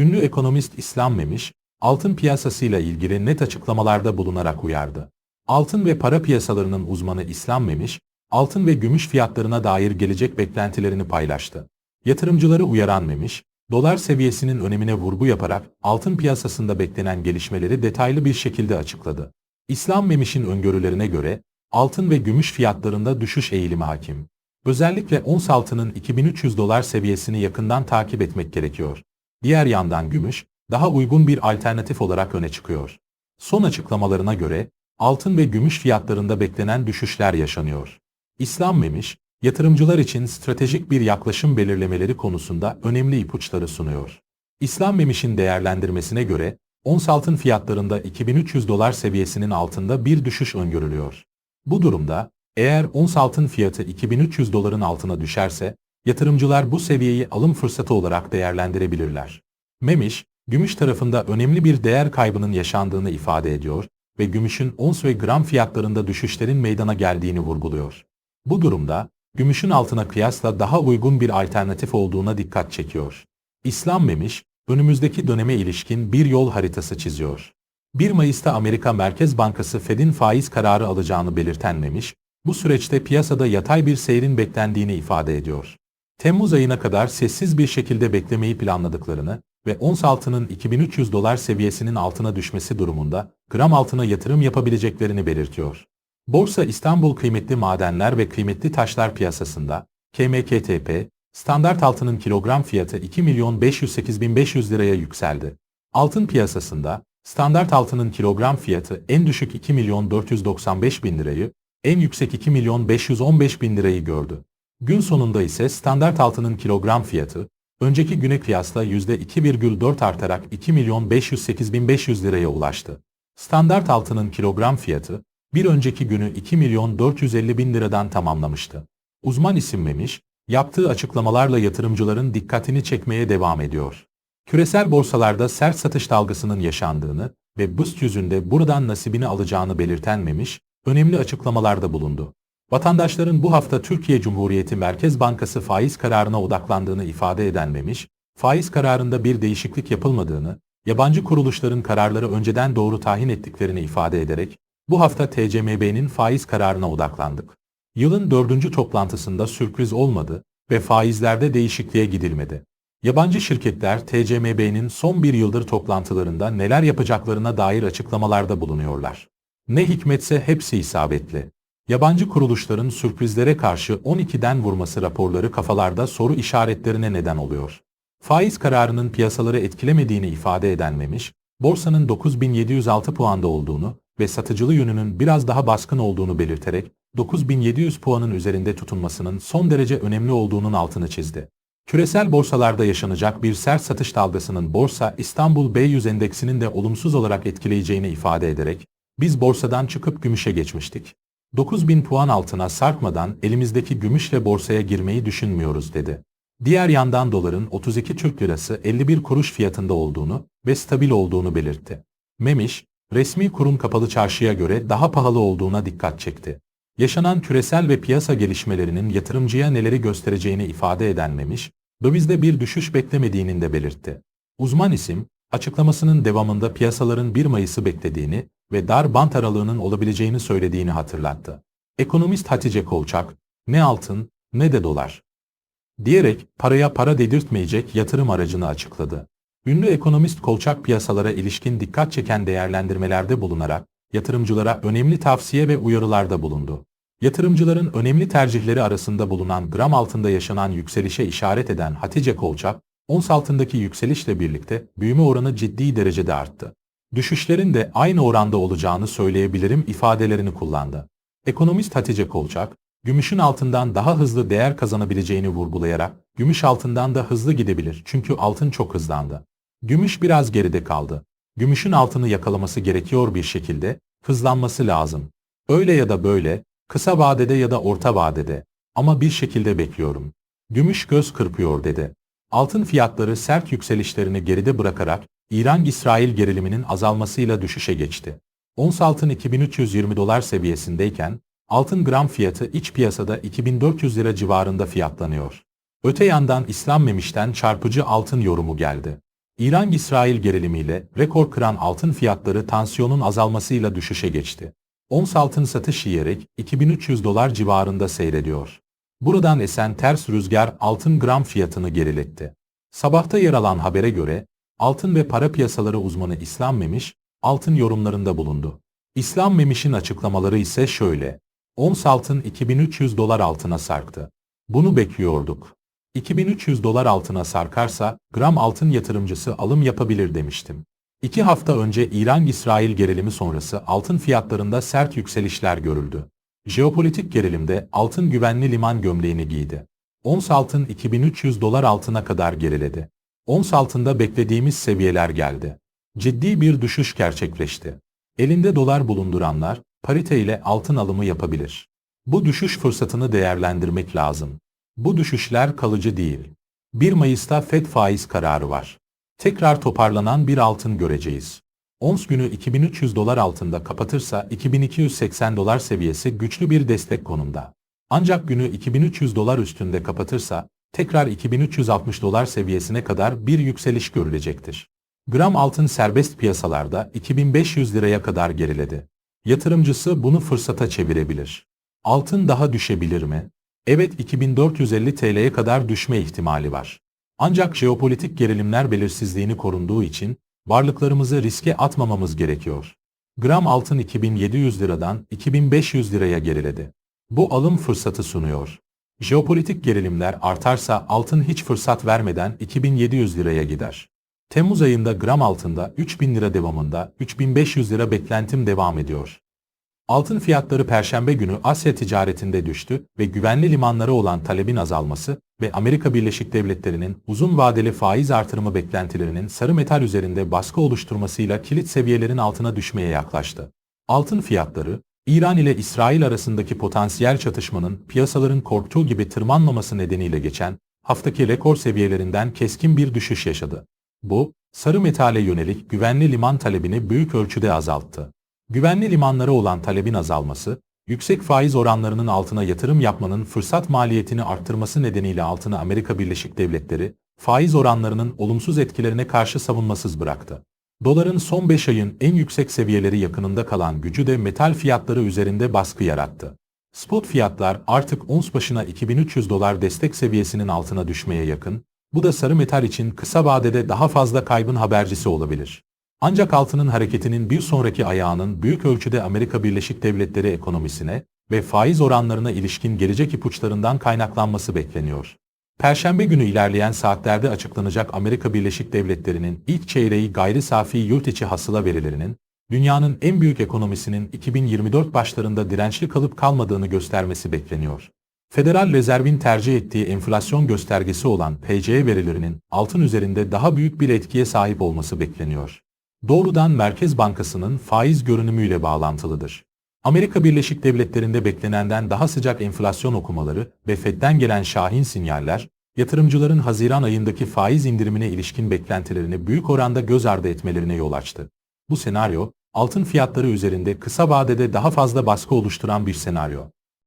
Ünlü ekonomist İslam Memiş, altın piyasasıyla ilgili net açıklamalarda bulunarak uyardı. Altın ve para piyasalarının uzmanı İslam Memiş, altın ve gümüş fiyatlarına dair gelecek beklentilerini paylaştı. Yatırımcıları uyaran Memiş, dolar seviyesinin önemine vurgu yaparak altın piyasasında beklenen gelişmeleri detaylı bir şekilde açıkladı. İslam Memiş'in öngörülerine göre altın ve gümüş fiyatlarında düşüş eğilimi hakim. Özellikle ons altının 2300 dolar seviyesini yakından takip etmek gerekiyor. Diğer yandan gümüş, daha uygun bir alternatif olarak öne çıkıyor. Son açıklamalarına göre, altın ve gümüş fiyatlarında beklenen düşüşler yaşanıyor. İslam Memiş, yatırımcılar için stratejik bir yaklaşım belirlemeleri konusunda önemli ipuçları sunuyor. İslam Memiş'in değerlendirmesine göre, ons altın fiyatlarında 2300 dolar seviyesinin altında bir düşüş öngörülüyor. Bu durumda, eğer ons altın fiyatı 2300 doların altına düşerse, yatırımcılar bu seviyeyi alım fırsatı olarak değerlendirebilirler. Memiş, gümüş tarafında önemli bir değer kaybının yaşandığını ifade ediyor ve gümüşün ons ve gram fiyatlarında düşüşlerin meydana geldiğini vurguluyor. Bu durumda, gümüşün altına kıyasla daha uygun bir alternatif olduğuna dikkat çekiyor. İslam Memiş, önümüzdeki döneme ilişkin bir yol haritası çiziyor. 1 Mayıs'ta Amerika Merkez Bankası Fed'in faiz kararı alacağını belirten Memiş, bu süreçte piyasada yatay bir seyrin beklendiğini ifade ediyor. Temmuz ayına kadar sessiz bir şekilde beklemeyi planladıklarını ve ons altının 2300 dolar seviyesinin altına düşmesi durumunda gram altına yatırım yapabileceklerini belirtiyor. Borsa İstanbul Kıymetli Madenler ve Kıymetli Taşlar piyasasında KMKTP, standart altının kilogram fiyatı 2 milyon 508 bin 500 liraya yükseldi. Altın piyasasında standart altının kilogram fiyatı en düşük 2 milyon 495 bin lirayı, en yüksek 2 milyon 515 bin lirayı gördü. Gün sonunda ise standart altının kilogram fiyatı, önceki güne kıyasla %2,4 artarak 2 milyon 508 bin 500 liraya ulaştı. Standart altının kilogram fiyatı, bir önceki günü 2 milyon 450 bin liradan tamamlamıştı. Uzman isim Memiş, yaptığı açıklamalarla yatırımcıların dikkatini çekmeye devam ediyor. Küresel borsalarda sert satış dalgasının yaşandığını ve BIST yüzünde buradan nasibini alacağını belirten Memiş, önemli açıklamalarda bulundu. Vatandaşların bu hafta Türkiye Cumhuriyeti Merkez Bankası faiz kararına odaklandığını ifade eden Memiş, faiz kararında bir değişiklik yapılmadığını, yabancı kuruluşların kararları önceden doğru tahin ettiklerini ifade ederek, bu hafta TCMB'nin faiz kararına odaklandık. Yılın dördüncü toplantısında sürpriz olmadı ve faizlerde değişikliğe gidilmedi. Yabancı şirketler TCMB'nin son bir yıldır toplantılarında neler yapacaklarına dair açıklamalarda bulunuyorlar. Ne hikmetse hepsi isabetli. Yabancı kuruluşların sürprizlere karşı 12'den vurması raporları kafalarda soru işaretlerine neden oluyor. Faiz kararının piyasaları etkilemediğini ifade eden Memiş, borsanın 9706 puanda olduğunu ve satıcılı yönünün biraz daha baskın olduğunu belirterek 9700 puanın üzerinde tutunmasının son derece önemli olduğunun altını çizdi. Küresel borsalarda yaşanacak bir sert satış dalgasının Borsa İstanbul B100 endeksinin de olumsuz olarak etkileyeceğini ifade ederek, biz borsadan çıkıp gümüşe geçmiştik. 9000 puan altına sarkmadan elimizdeki gümüşle borsaya girmeyi düşünmüyoruz dedi. Diğer yandan doların 32 Türk Lirası 51 kuruş fiyatında olduğunu ve stabil olduğunu belirtti. Memiş, resmi kurum kapalı çarşıya göre daha pahalı olduğuna dikkat çekti. Yaşanan küresel ve piyasa gelişmelerinin yatırımcıya neleri göstereceğini ifade eden Memiş, dövizde bir düşüş beklemediğini de belirtti. Uzman isim, açıklamasının devamında piyasaların 1 Mayıs'ı beklediğini ve dar bant aralığının olabileceğini söylediğini hatırlattı. Ekonomist Hatice Kolçak, ne altın ne de dolar diyerek paraya para dedirtmeyecek yatırım aracını açıkladı. Ünlü ekonomist Kolçak piyasalara ilişkin dikkat çeken değerlendirmelerde bulunarak yatırımcılara önemli tavsiye ve uyarılarda bulundu. Yatırımcıların önemli tercihleri arasında bulunan gram altında yaşanan yükselişe işaret eden Hatice Kolçak, ons altındaki yükselişle birlikte büyüme oranı ciddi derecede arttı. Düşüşlerin de aynı oranda olacağını söyleyebilirim ifadelerini kullandı. Ekonomist Hatice Kolçak, gümüşün altından daha hızlı değer kazanabileceğini vurgulayarak, gümüş altından da hızlı gidebilir çünkü altın çok hızlandı. Gümüş biraz geride kaldı. Gümüşün altını yakalaması gerekiyor bir şekilde, hızlanması lazım. Öyle ya da böyle, kısa vadede ya da orta vadede ama bir şekilde bekliyorum. Gümüş göz kırpıyor dedi. Altın fiyatları sert yükselişlerini geride bırakarak İran-İsrail geriliminin azalmasıyla düşüşe geçti. Ons altın 2320 dolar seviyesindeyken, altın gram fiyatı iç piyasada 2400 lira civarında fiyatlanıyor. Öte yandan İslam Memiş'ten çarpıcı altın yorumu geldi. İran-İsrail gerilimiyle rekor kıran altın fiyatları tansiyonun azalmasıyla düşüşe geçti. Ons altın satış yiyerek 2300 dolar civarında seyrediyor. Buradan esen ters rüzgar altın gram fiyatını geriletti. Sabahta yer alan habere göre altın ve para piyasaları uzmanı İslam Memiş altın yorumlarında bulundu. İslam Memiş'in açıklamaları ise şöyle. Ons altın 2300 dolar altına sarktı. Bunu bekliyorduk. 2300 dolar altına sarkarsa gram altın yatırımcısı alım yapabilir demiştim. İki hafta önce İran-İsrail gerilimi sonrası altın fiyatlarında sert yükselişler görüldü. Jeopolitik gerilimde altın güvenli liman gömleğini giydi. Ons altın 2300 dolar altına kadar geriledi. Ons altında beklediğimiz seviyeler geldi. Ciddi bir düşüş gerçekleşti. Elinde dolar bulunduranlar parite ile altın alımı yapabilir. Bu düşüş fırsatını değerlendirmek lazım. Bu düşüşler kalıcı değil. 1 Mayıs'ta FED faiz kararı var. Tekrar toparlanan bir altın göreceğiz. Ons günü 2300 dolar altında kapatırsa 2280 dolar seviyesi güçlü bir destek konumda. Ancak günü 2300 dolar üstünde kapatırsa tekrar 2360 dolar seviyesine kadar bir yükseliş görülecektir. Gram altın serbest piyasalarda 2500 liraya kadar geriledi. Yatırımcısı bunu fırsata çevirebilir. Altın daha düşebilir mi? Evet 2450 TL'ye kadar düşme ihtimali var. Ancak jeopolitik gerilimler belirsizliğini korunduğu için varlıklarımızı riske atmamamız gerekiyor. Gram altın 2700 liradan 2500 liraya geriledi. Bu alım fırsatı sunuyor. Jeopolitik gerilimler artarsa altın hiç fırsat vermeden 2700 liraya gider. Temmuz ayında gram altında 3000 lira devamında 3500 lira beklentim devam ediyor. Altın fiyatları perşembe günü Asya ticaretinde düştü ve güvenli limanlara olan talebin azalması ve Amerika Birleşik Devletleri'nin uzun vadeli faiz artırımı beklentilerinin sarı metal üzerinde baskı oluşturmasıyla kilit seviyelerin altına düşmeye yaklaştı. Altın fiyatları, İran ile İsrail arasındaki potansiyel çatışmanın piyasaların korktuğu gibi tırmanmaması nedeniyle geçen haftaki rekor seviyelerinden keskin bir düşüş yaşadı. Bu, sarı metale yönelik güvenli liman talebini büyük ölçüde azalttı. Güvenli limanlara olan talebin azalması, yüksek faiz oranlarının altına yatırım yapmanın fırsat maliyetini arttırması nedeniyle altını Amerika Birleşik Devletleri, faiz oranlarının olumsuz etkilerine karşı savunmasız bıraktı. Doların son 5 ayın en yüksek seviyeleri yakınında kalan gücü de metal fiyatları üzerinde baskı yarattı. Spot fiyatlar artık ons başına 2300 dolar destek seviyesinin altına düşmeye yakın, bu da sarı metal için kısa vadede daha fazla kaybın habercisi olabilir. Ancak altının hareketinin bir sonraki ayağının büyük ölçüde Amerika Birleşik Devletleri ekonomisine ve faiz oranlarına ilişkin gelecek ipuçlarından kaynaklanması bekleniyor. Perşembe günü ilerleyen saatlerde açıklanacak Amerika Birleşik Devletleri'nin ilk çeyreği gayri safi yurt içi hasıla verilerinin, dünyanın en büyük ekonomisinin 2024 başlarında dirençli kalıp kalmadığını göstermesi bekleniyor. Federal Rezerv'in tercih ettiği enflasyon göstergesi olan PCE verilerinin altın üzerinde daha büyük bir etkiye sahip olması bekleniyor. Doğrudan Merkez Bankası'nın faiz görünümüyle bağlantılıdır. Amerika Birleşik Devletleri'nde beklenenden daha sıcak enflasyon okumaları ve Fed'den gelen şahin sinyaller, yatırımcıların Haziran ayındaki faiz indirimine ilişkin beklentilerini büyük oranda göz ardı etmelerine yol açtı. Bu senaryo, altın fiyatları üzerinde kısa vadede daha fazla baskı oluşturan bir senaryo.